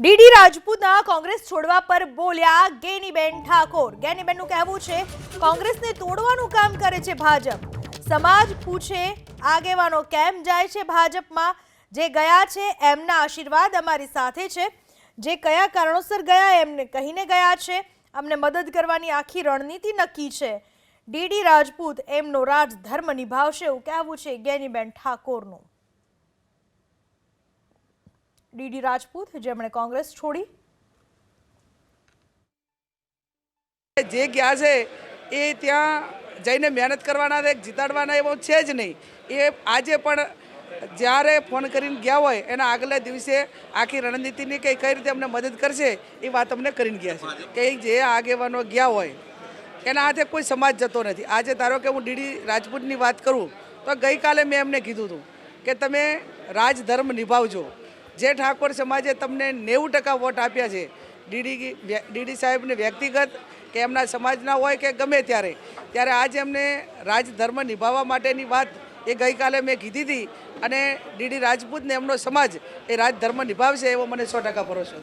DD રાજપૂતના Congress છોડવા પર બોલ્યા ગેનીબેન ઠાકોર. ગેનીબેનનું કહેવું છે, કોંગ્રેસને તોડવાનું કામ કરે છે ભાજપ. સમાજ પૂછે, આગેવાનો કેમ જાય છે ભાજપમાં? જે ગયા છે એમના આશીર્વાદ અમારી સાથે છે. જે કયા કારણોસર ગયા એમને કહીને ગયા છે. અમને મદદ કરવાની આખી રણનીતિ નક્કી છે. ડીડી રાજપૂત એમનો રાજધર્મ નિભાવશે એવું કહેવું છે ગેનીબેન ઠાકોરનું. ડીડી રાજપૂત, જેમણે કોંગ્રેસ છોડી. જે ગયા છે, એ ત્યાં જઈને મહેનત કરવાના છે, જીતાડવાના એવો છે જ નહીં. એ આજે પણ જ્યારે ફોન કરીને ગયા હોય, એના આગલા દિવસે આખી રણનીતિની કંઈ કઈ રીતે અમને મદદ કરશે, એ વાત અમને કરીને ગયા છે. કે જે આગેવાનો ગયા હોય, એના હાથે કોઈ સમાજ જતો નથી. આજે ધારો કે હું ડીડી રાજપૂતની વાત કરું, તો ગઈકાલે મેં એમને કીધું હતું કે તમે રાજધર્મ નિભાવજો. જે ઠાકોર સમાજે તમને નેવું ટકા વોટ આપ્યા છે, ડીડી ડીડી સાહેબને વ્યક્તિગત કે એમના સમાજના હોય કે ગમે ત્યારે ત્યારે આજે એમને રાજધર્મ નિભાવવા માટેની વાત એ ગઈકાલે મેં કીધી હતી અને ડીડી રાજપૂતને એમનો સમાજ એ રાજધર્મ નિભાવશે એવો મને સો ટકા ભરોસો.